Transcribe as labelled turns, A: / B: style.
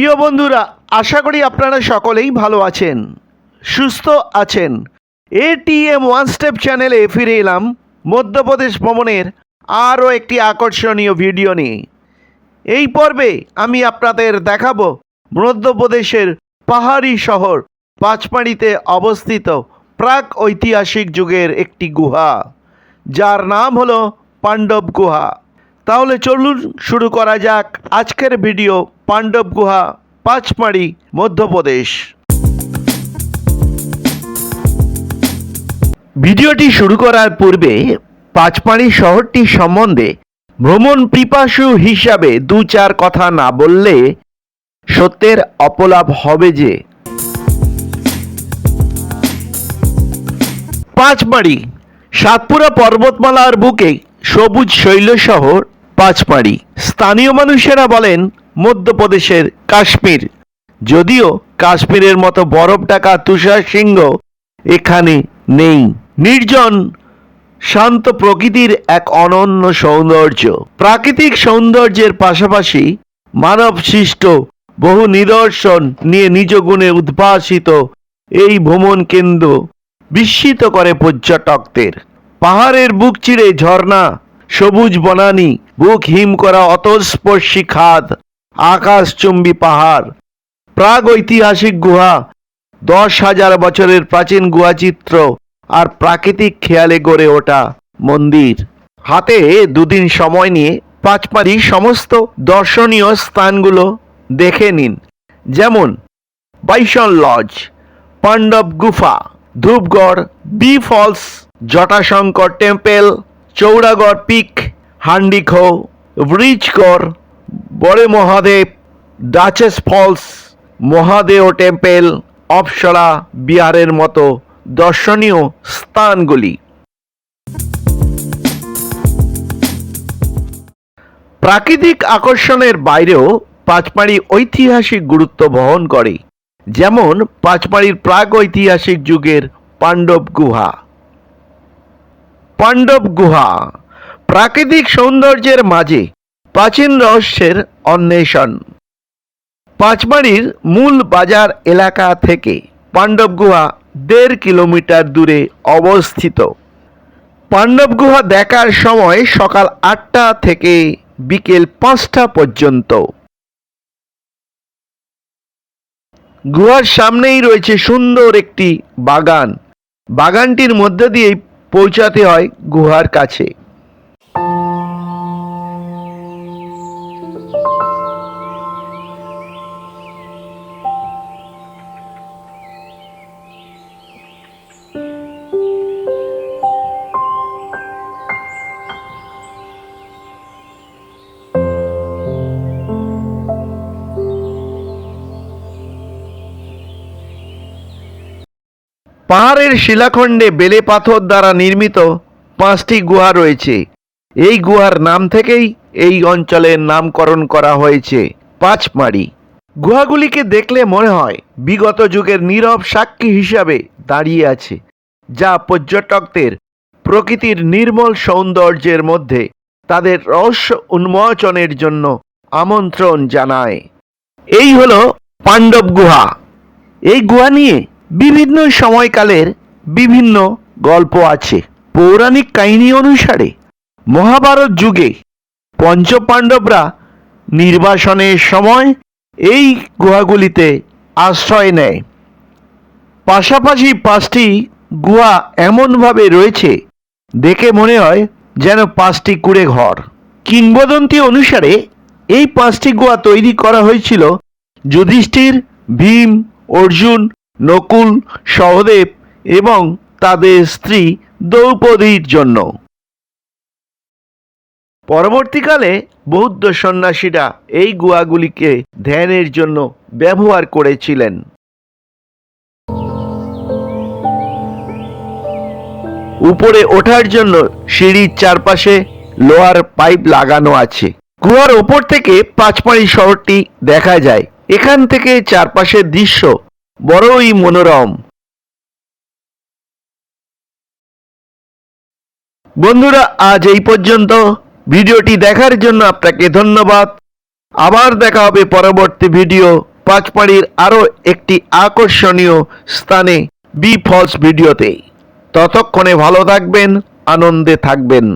A: প্রিয় বন্ধুরা, আশা করি আপনারা সকলেই ভালো আছেন, সুস্থ আছেন। এটিএম ওয়ান স্টেপ চ্যানেলে ফিরে এলাম মধ্যপ্রদেশ ভ্রমণের আরও একটি আকর্ষণীয় ভিডিও নিয়ে। এই পর্বে আমি আপনাদের দেখাবো মধ্যপ্রদেশের পাহাড়ি শহর পাঁচমারিতে অবস্থিত প্রাক ঐতিহাসিক যুগের একটি গুহা, যার নাম হলো পাণ্ডব গুহা। তাহলে চলুন শুরু করা যাক আজকের ভিডিও পাণ্ডব গুহা, পাঁচমাড়ি, মধ্যপ্রদেশ। ভিডিওটি শুরু করার পূর্বে পাঁচমাড়ি শহরটি সম্বন্ধে ভ্রমণ পিপাসু হিসাবে দু চার কথা না বললে সত্যের অপলাভ হবে যে। পাঁচমাড়ি, সাতপুরা পর্বতমালার বুকে সবুজ শৈল শহর পাঁচমারি স্থানীয় মানুষেরা বলেন, মধ্যপ্রদেশের কাশ্মীর। যদিও কাশ্মীরের মতো বরফ ঢাকা তুষার সিংহ এখানে নেই। নির্জন, শান্ত প্রকৃতির এক অনন্য সৌন্দর্য। প্রাকৃতিক সৌন্দর্যের পাশাপাশি মানব সৃষ্ট বহু নিদর্শন নিয়ে নিজ গুণে উদ্ভাসিত এই ভ্রমণ কেন্দ্র বিস্মিত করে পর্যটকদের। পাহাড়ের বুক চিরে ঝর্ণা, সবুজ বনানি বুক হিম করা অতস্পর্শী খাদ আকাশচুম্বী পাহাড়। প্রাগ ঐতিহাসিক গুহা, দশ হাজার বছরের প্রাচীন গুহাচিত্র আর প্রাকৃতিক খেয়ালে গড়ে ওঠা মন্দির। হাতে দুদিন সময় নিয়ে পাঁচপাড়ি সমস্ত দর্শনীয় স্থানগুলো দেখে নিন। যেমন bison lodge, Pandav Gufa Dhupgarh bee falls, Jatashankar temple Chauragarh peak Handikho Brijgarh Bade Mahadev, Duchess falls, Mahadeo temple, Apsara, বিহারের মতো দর্শনীয় স্থানগুলি। প্রাকৃতিক আকর্ষণের বাইরেও পাঁচমাড়ি ঐতিহাসিক গুরুত্ব বহন করে, যেমন পাঁচমাড়ির প্রাগ ঐতিহাসিক যুগের পাণ্ডব গুহা। পাণ্ডব গুহা প্রাকৃতিক সৌন্দর্যের মাঝে প্রাচীন রহস্যের অন্বেষণ। পাঁচমারির মূল বাজার এলাকা থেকে পাণ্ডব গুহা দেড় কিলোমিটার দূরে অবস্থিত। পাণ্ডব গুহা দেখার সময় সকাল আটটা থেকে বিকেল পাঁচটা পর্যন্ত। গুহার সামনেই রয়েছে সুন্দর একটি বাগান। বাগানটির মধ্যে দিয়েই পৌঁছাতে হয় গুহার কাছে। পাহাড়ের শিলাখণ্ডে বেলে পাথর দ্বারা নির্মিত পাঁচটি গুহা রয়েছে। এই গুহার নাম থেকেই এই অঞ্চলের নামকরণ করা হয়েছে, পাঁচমারি। গুহাগুলিকে দেখলে মনে হয় বিগত যুগের নীরব সাক্ষী হিসাবে দাঁড়িয়ে আছে, যা পর্যটকদের প্রকৃতির নির্মল সৌন্দর্যের মধ্যে তাদের রহস্য উন্মোচনের জন্য আমন্ত্রণ জানায়। এই হলো পাণ্ডব গুহা। এই গুহা নিয়ে বিভিন্ন সময়কালের বিভিন্ন গল্প আছে। পৌরাণিক কাহিনী অনুসারে মহাভারত যুগে পঞ্চপাণ্ডবরা নির্বাসনের সময় এই গুহাগুলিতে আশ্রয় নেয়। পাশাপাশি পাঁচটি গুহা এমনভাবে রয়েছে, দেখে মনে হয় যেন পাঁচটি কুড়ে ঘর। কিংবদন্তি অনুসারে এই পাঁচটি গুহা তৈরি করা হয়েছিল যুধিষ্ঠির, ভীম, অর্জুন নকুল, সহদেব এবং তাদের স্ত্রী দ্রৌপদীর জন্য। পরবর্তীকালে বৌদ্ধ সন্ন্যাসীরা এই গুহাগুলিকে ধ্যানের জন্য ব্যবহার করেছিলেন। উপরে ওঠার জন্য সিঁড়ির চারপাশে লোহার পাইপ লাগানো আছে। গুহার ওপর থেকে পাঁচমারি শহরটি দেখা যায়। এখান থেকে চারপাশের দৃশ্য বড়ই মনোরম। বন্ধুরা, আজ এই পর্যন্ত। ভিডিওটি দেখার জন্য আপনাকে ধন্যবাদ। আবার দেখা হবে পরবর্তী ভিডিও পাঁচমারির আরও একটি আকর্ষণীয় স্থানে বি ফলস ভিডিওতে। ততক্ষণে ভালো থাকবেন, আনন্দে থাকবেন।